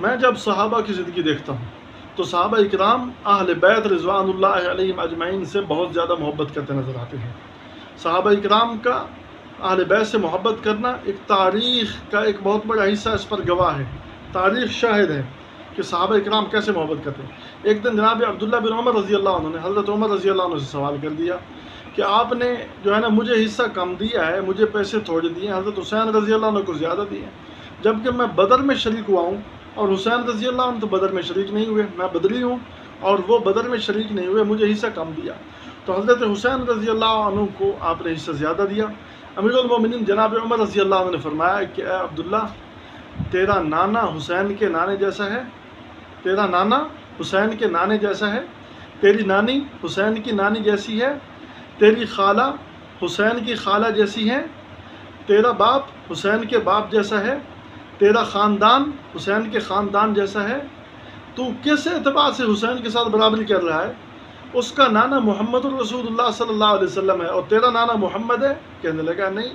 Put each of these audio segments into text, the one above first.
میں جب صحابہ کی زندگی دیکھتا ہوں، تو صحابہ اکرام اہل بیت رضوان اللہ علیہ اجمعین سے بہت زیادہ محبت کرتے نظر آتے ہیں۔ صحابہ اکرام کا اہل بیت سے محبت کرنا ایک تاریخ کا ایک بہت بڑا حصہ اس پر گواہ ہے۔ تاریخ شاہد ہے کہ صحابہ اکرام کیسے محبت کرتے ہیں۔ ایک دن جناب عبداللہ بن عمر رضی اللہ عنہ نے، حضرت عمر رضی اللہ عنہ سے سوال کر دیا کہ آپ نے جو ہے نا مجھے حصہ کم دیا ہے، مجھے پیسے تھوڑے دیے ہیں، حضرت حسین رضی اللہ عنہ کو زیادہ دیے ہیں۔ جبکہ میں بدر میں شریک ہوا ہوں اور حسین رضی اللہ عنہ تو بدر میں شریک نہیں ہوئے، میں بدری ہوں اور وہ بدر میں شریک نہیں ہوئے، مجھے حصہ کم دیا۔ تو حضرت حسین رضی اللہ عنہ کو آپ نے حصہ زیادہ دیا۔ امیر المومنین جناب عمر رضی اللہ عنہ نے فرمایا کہ اے عبداللہ، تیرا نانا حسین کے نانے جیسا ہے۔ تیرا نانا حسین کے نانے جیسا ہے۔ تیری نانی حسین کی نانی جیسی ہے۔ تیری خالہ حسین کی خالہ جیسی ہے۔ تیرا باپ حسین کے باپ جیسا ہے۔ تیرا خاندان حسین کے خاندان جیسا ہے، تو کس اعتبار سے حسین کے ساتھ برابری کر رہا ہے؟ اس کا نانا محمد الرسول اللہ صلی اللہ علیہ وسلم ہے اور تیرا نانا محمد ہے؟ کہنے لگا، نہیں۔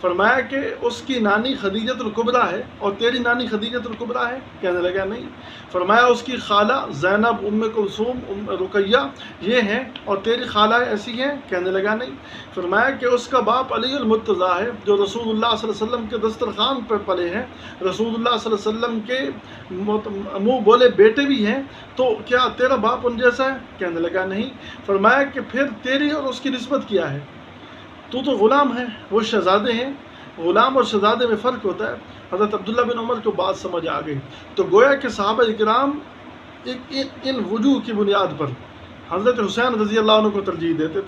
فرمایا کہ اس کی نانی خدیجت القبرہ ہے اور تیری نانی خدیجت القبرہ ہے؟ کہنے لگا، نہیں۔ فرمایا اس کی خالہ زینب، ام کلثوم، ام رقیہ یہ ہیں اور تیری خالہ ایسی ہیں؟ کہنے لگا، نہیں۔ فرمایا کہ اس کا باپ علی المرتضیٰ ہے، جو رسول اللہ صلی اللہ علیہ وسلم کے دسترخوان پر پلے ہیں۔ رسول اللہ صلی اللہ علیہ وسلم کے منہ بولے بیٹے بھی ہیں، تو کیا تیرا باپ ان جیسا ہے؟ کہنے لگا، نہیں۔ فرمایا کہ پھر تیری اور اس کی نسبت کیا ہے؟ تو تو غلام ہے، وہ شہزادے ہیں۔ غلام اور شہزادے میں فرق ہوتا ہے۔ حضرت عبداللہ بن عمر کو بات سمجھ آ گئی۔ تو گویا کہ صحابہ اکرام ان وجوہ کی بنیاد پر حضرت حسین رضی اللہ عنہ کو ترجیح دیتے تھے۔